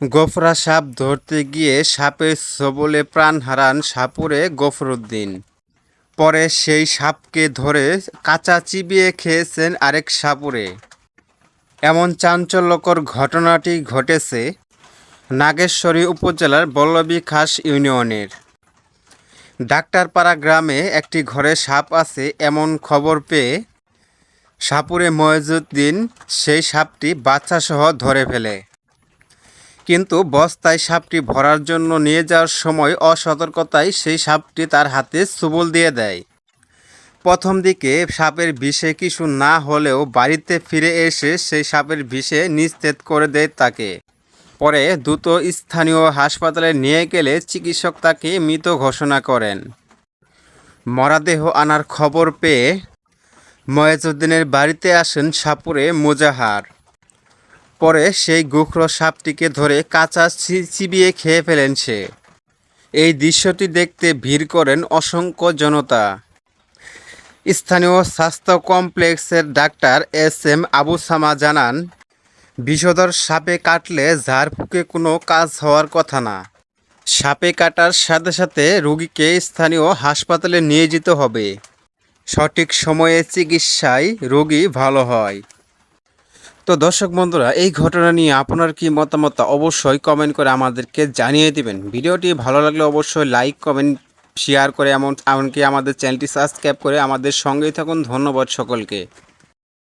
গোফরা সাপ ধরতে গিয়ে সাপের সবলে প্রাণ হারান সাপুরে গফরুদ্দিন। পরে সেই সাপকে ধরে কাঁচা চিবিয়ে খেয়েছেন আরেক সাপুরে। এমন চাঞ্চল্যকর ঘটনাটি ঘটেছে নাগেশ্বরী উপজেলার বল্লভী খাস ইউনিয়নের। ডাক্তারপাড়া গ্রামে একটি ঘরে সাপ আছে এমন খবর পেয়ে সাপুরে ময়জুদ্দিন সেই সাপটি বাচ্চাসহ ধরে ফেলে। কিন্তু বস্তায় সাপটি ভরার জন্য নিয়ে যাওয়ার সময় অসতর্কতায় সেই সাপটি তার হাতে সুবল দিয়ে দেয়। প্রথম দিকে সাপের বিষে কিছু না হলেও বাড়িতে ফিরে এসে সেই সাপের বিষে নিস্তেজ করে দেয় তাকে। পরে দ্রুত স্থানীয় হাসপাতালে নিয়ে গেলে চিকিৎসক তাকে মৃত ঘোষণা করেন। মরাদেহ আনার খবর পেয়ে ময়েজউদ্দিনের বাড়িতে আসেন সাপুরে মোজাহার। পরে সেই গুখর সাপটিকে ধরে কাঁচা চিবিয়ে খেয়ে ফেলেন সে। এই দৃশ্যটি দেখতে ভিড় করেন অসংখ্য জনতা। স্থানীয় স্বাস্থ্য কমপ্লেক্সের ডাক্তার এস এম আবু সামা জানান, বিষধর সাপে কাটলে ঝাড়ফুঁকে কোনো কাজ হওয়ার কথা না। সাপে কাটার সাথে সাথে রোগীকে স্থানীয় হাসপাতালে নিয়ে যেতে হবে। সঠিক সময়ে চিকিৎসায় রোগী ভালো হয়। তো দর্শক বন্ধুরা, এই ঘটনা নিয়ে আপনার কি মতামত অবশ্যই কমেন্ট করে আমাদেরকে জানিয়ে দিবেন। ভিডিওটি ভালো লাগলে অবশ্যই লাইক কমেন্ট শেয়ার করে এমন এমনকি আমাদের চ্যানেলটি সাবস্ক্রাইব করে আমাদের সঙ্গেই থাকুন। ধন্যবাদ সকলকে।